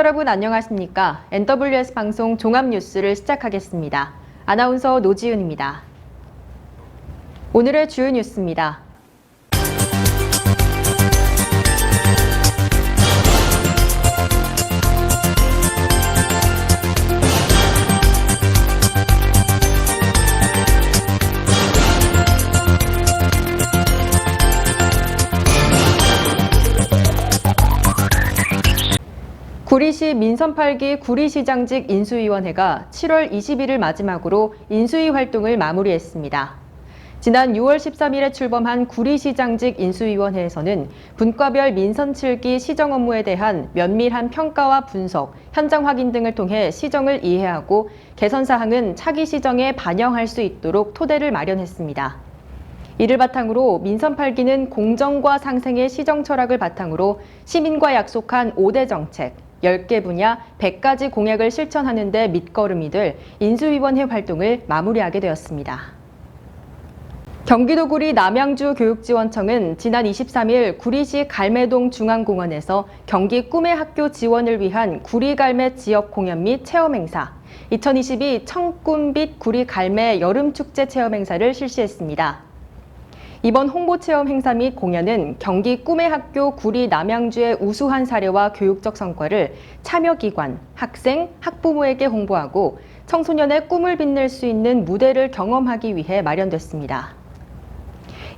여러분 안녕하십니까? NWS 방송 종합뉴스를 시작하겠습니다. 아나운서 노지윤입니다. 오늘의 주요 뉴스입니다. 구리시 민선 8기 구리시장직 인수위원회가 7월 20일을 마지막으로 인수위 활동을 마무리했습니다. 지난 6월 13일에 출범한 구리시장직 인수위원회에서는 분과별 민선 7기 시정 업무에 대한 면밀한 평가와 분석, 현장 확인 등을 통해 시정을 이해하고 개선 사항은 차기 시정에 반영할 수 있도록 토대를 마련했습니다. 이를 바탕으로 민선 8기는 공정과 상생의 시정 철학을 바탕으로 시민과 약속한 5대 정책, 10개 분야 100가지 공약을 실천하는 데 밑거름이 될 인수위원회 활동을 마무리하게 되었습니다. 경기도 구리 남양주 교육지원청은 지난 23일 구리시 갈매동 중앙공원에서 경기 꿈의 학교 지원을 위한 구리 갈매 지역 공연 및 체험 행사 2022 청꿈빛 구리 갈매 여름 축제 체험 행사를 실시했습니다. 이번 홍보 체험 행사 및 공연은 경기 꿈의 학교 구리 남양주의 우수한 사례와 교육적 성과를 참여기관, 학생, 학부모에게 홍보하고 청소년의 꿈을 빛낼 수 있는 무대를 경험하기 위해 마련됐습니다.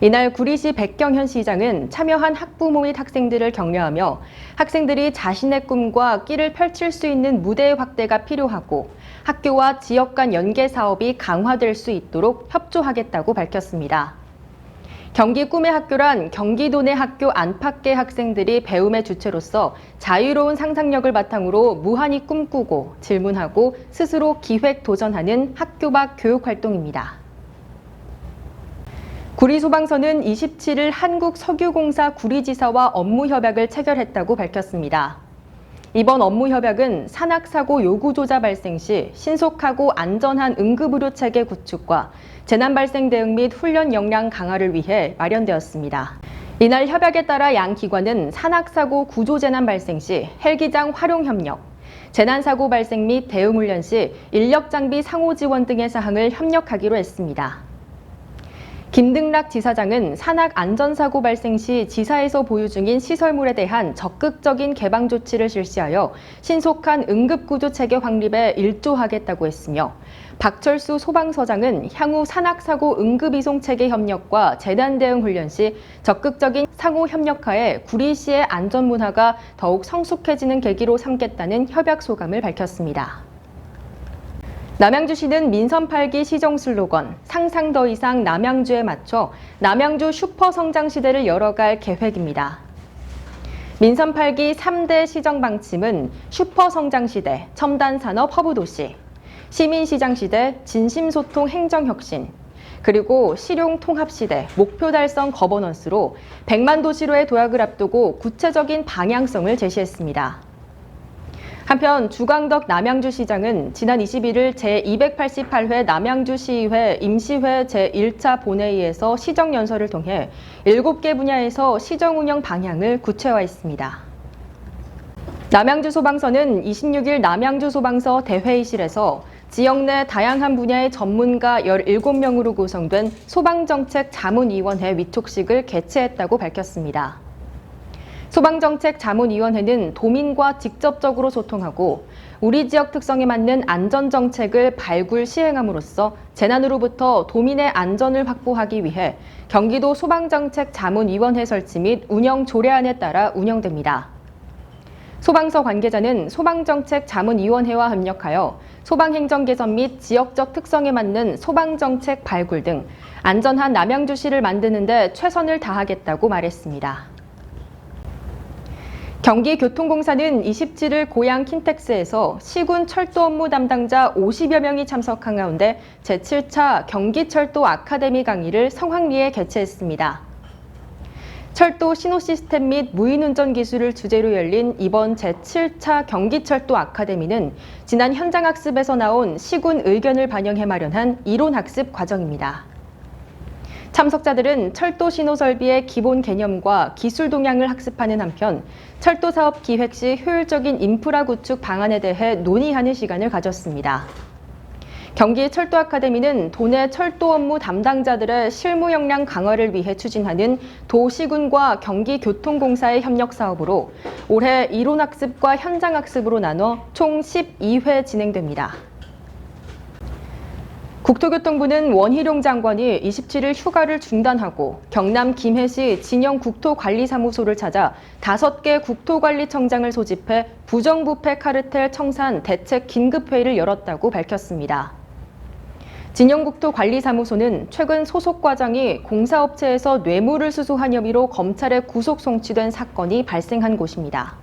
이날 구리시 백경현 시장은 참여한 학부모 및 학생들을 격려하며 학생들이 자신의 꿈과 끼를 펼칠 수 있는 무대의 확대가 필요하고 학교와 지역 간 연계 사업이 강화될 수 있도록 협조하겠다고 밝혔습니다. 경기 꿈의 학교란 경기도 내 학교 안팎의 학생들이 배움의 주체로서 자유로운 상상력을 바탕으로 무한히 꿈꾸고 질문하고 스스로 기획 도전하는 학교 밖 교육 활동입니다. 구리소방서는 27일 한국석유공사 구리지사와 업무 협약을 체결했다고 밝혔습니다. 이번 업무 협약은 산악사고 요구조자 발생 시 신속하고 안전한 응급의료 체계 구축과 재난 발생 대응 및 훈련 역량 강화를 위해 마련되었습니다. 이날 협약에 따라 양 기관은 산악사고 구조재난 발생 시 헬기장 활용 협력, 재난사고 발생 및 대응 훈련 시 인력 장비 상호 지원 등의 사항을 협력하기로 했습니다. 김등락 지사장은 산악 안전사고 발생 시 지사에서 보유 중인 시설물에 대한 적극적인 개방 조치를 실시하여 신속한 응급구조 체계 확립에 일조하겠다고 했으며 박철수 소방서장은 향후 산악사고 응급이송 체계 협력과 재난 대응 훈련 시 적극적인 상호 협력하에 구리시의 안전 문화가 더욱 성숙해지는 계기로 삼겠다는 협약 소감을 밝혔습니다. 남양주시는 민선 8기 시정 슬로건 상상 더 이상 남양주에 맞춰 남양주 슈퍼 성장 시대를 열어갈 계획입니다. 민선 8기 3대 시정 방침은 슈퍼 성장 시대, 첨단 산업 허브 도시, 시민 시장 시대, 진심 소통 행정 혁신, 그리고 실용 통합 시대, 목표 달성 거버넌스로 100만 도시로의 도약을 앞두고 구체적인 방향성을 제시했습니다. 한편 주광덕 남양주 시장은 지난 21일 제288회 남양주 시의회 임시회 제1차 본회의에서 시정연설을 통해 7개 분야에서 시정 운영 방향을 구체화했습니다. 남양주 소방서는 26일 남양주 소방서 대회의실에서 지역 내 다양한 분야의 전문가 17명으로 구성된 소방정책 자문위원회 위촉식을 개최했다고 밝혔습니다. 소방정책 자문위원회는 도민과 직접적으로 소통하고 우리 지역 특성에 맞는 안전정책을 발굴 시행함으로써 재난으로부터 도민의 안전을 확보하기 위해 경기도 소방정책 자문위원회 설치 및 운영 조례안에 따라 운영됩니다. 소방서 관계자는 소방정책 자문위원회와 협력하여 소방행정 개선 및 지역적 특성에 맞는 소방정책 발굴 등 안전한 남양주시를 만드는 데 최선을 다하겠다고 말했습니다. 경기교통공사는 27일 고양 킨텍스에서 시군 철도 업무 담당자 50여 명이 참석한 가운데 제7차 경기철도 아카데미 강의를 성황리에 개최했습니다. 철도 신호 시스템 및 무인운전 기술을 주제로 열린 이번 제7차 경기철도 아카데미는 지난 현장학습에서 나온 시군 의견을 반영해 마련한 이론학습 과정입니다. 참석자들은 철도 신호 설비의 기본 개념과 기술 동향을 학습하는 한편 철도 사업 기획 시 효율적인 인프라 구축 방안에 대해 논의하는 시간을 가졌습니다. 경기 철도 아카데미는 도내 철도 업무 담당자들의 실무 역량 강화를 위해 추진하는 도시군과 경기교통공사의 협력 사업으로 올해 이론 학습과 현장 학습으로 나눠 총 12회 진행됩니다. 국토교통부는 원희룡 장관이 27일 휴가를 중단하고 경남 김해시 진영 국토관리사무소를 찾아 5개 국토관리청장을 소집해 부정부패 카르텔 청산 대책 긴급회의를 열었다고 밝혔습니다. 진영국토관리사무소는 최근 소속 과장이 공사업체에서 뇌물을 수수한 혐의로 검찰에 구속 송치된 사건이 발생한 곳입니다.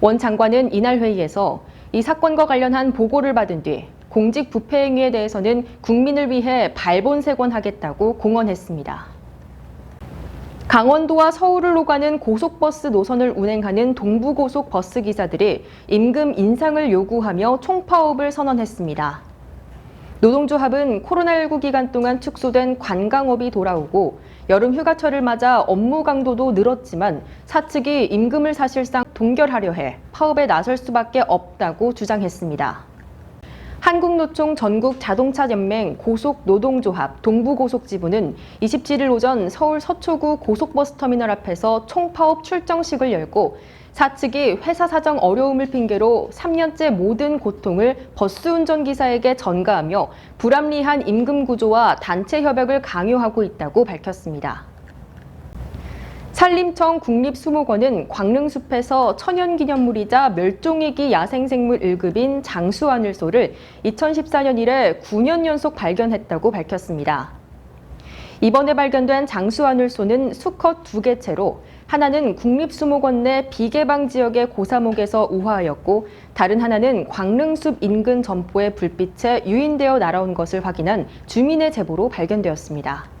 원 장관은 이날 회의에서 이 사건과 관련한 보고를 받은 뒤 공직 부패 행위에 대해서는 국민을 위해 발본색원하겠다고 공언했습니다. 강원도와 서울을 오가는 고속버스 노선을 운행하는 동부고속 버스 기사들이 임금 인상을 요구하며 총파업을 선언했습니다. 노동조합은 코로나19 기간 동안 축소된 관광업이 돌아오고 여름 휴가철을 맞아 업무 강도도 늘었지만 사측이 임금을 사실상 동결하려 해 파업에 나설 수밖에 없다고 주장했습니다. 한국노총 전국 자동차 연맹 고속노동조합 동부고속지부는 27일 오전 서울 서초구 고속버스터미널 앞에서 총파업 출정식을 열고 사측이 회사 사정 어려움을 핑계로 3년째 모든 고통을 버스 운전기사에게 전가하며 불합리한 임금 구조와 단체 협약을 강요하고 있다고 밝혔습니다. 산림청 국립수목원은 광릉숲에서 천연기념물이자 멸종위기 야생생물 1급인 장수하늘소를 2014년 이래 9년 연속 발견했다고 밝혔습니다. 이번에 발견된 장수하늘소는 수컷 두 개체로 하나는 국립수목원 내 비개방 지역의 고사목에서 우화하였고 다른 하나는 광릉숲 인근 점포의 불빛에 유인되어 날아온 것을 확인한 주민의 제보로 발견되었습니다.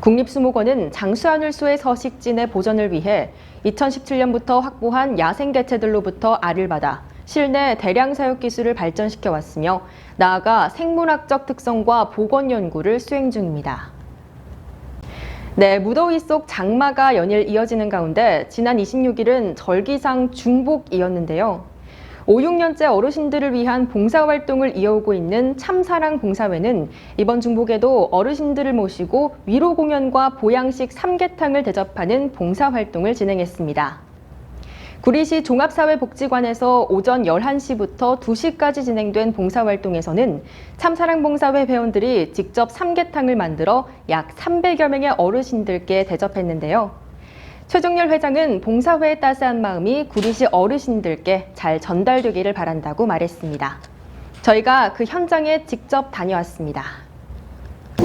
국립수목원은 장수하늘소의 서식지내 보전을 위해 2017년부터 확보한 야생 개체들로부터 알을 받아 실내 대량 사육 기술을 발전시켜 왔으며 나아가 생물학적 특성과 복원 연구를 수행 중입니다. 네, 무더위 속 장마가 연일 이어지는 가운데 지난 26일은 절기상 중복이었는데요. 5, 6년째 어르신들을 위한 봉사활동을 이어오고 있는 참사랑 봉사회는 이번 중복에도 어르신들을 모시고 위로 공연과 보양식 삼계탕을 대접하는 봉사활동을 진행했습니다. 구리시 종합사회복지관에서 오전 11시부터 2시까지 진행된 봉사활동에서는 참사랑 봉사회 회원들이 직접 삼계탕을 만들어 약 300여 명의 어르신들께 대접했는데요. 최종열 회장은 봉사회의 따스한 마음이 구리시 어르신들께 잘 전달되기를 바란다고 말했습니다. 저희가 그 현장에 직접 다녀왔습니다.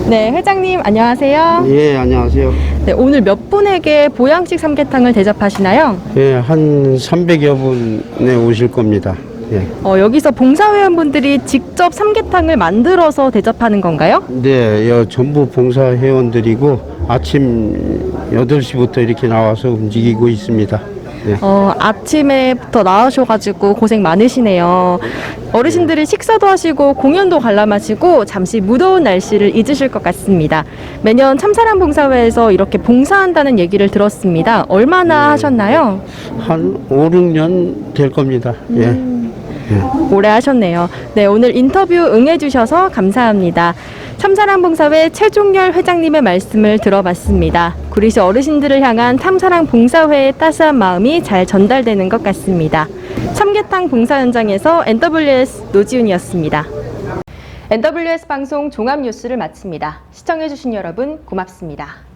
네, 회장님 안녕하세요. 예, 안녕하세요. 네, 오늘 몇 분에게 보양식 삼계탕을 대접하시나요? 예, 한 300여 분에 오실 겁니다. 예. 어, 여기서 봉사회원분들이 직접 삼계탕을 만들어서 대접하는 건가요? 네, 여 전부 봉사 회원들이고 아침 8시부터 이렇게 나와서 움직이고 있습니다. 예. 어, 아침에부터 나오셔가지고 고생 많으시네요. 어르신들이 식사도 하시고 공연도 관람하시고 잠시 무더운 날씨를 잊으실 것 같습니다. 매년 참사랑 봉사회에서 이렇게 봉사한다는 얘기를 들었습니다. 얼마나 하셨나요? 한 5, 6년 될 겁니다. 예. 오래 하셨네요. 네, 오늘 인터뷰 응해주셔서 감사합니다. 참사랑 봉사회 최종열 회장님의 말씀을 들어봤습니다. 구리시 어르신들을 향한 참사랑 봉사회의 따스한 마음이 잘 전달되는 것 같습니다. 참계탕 봉사 현장에서 NWS 노지훈이었습니다. NWS 방송 종합 뉴스를 마칩니다. 시청해주신 여러분 고맙습니다.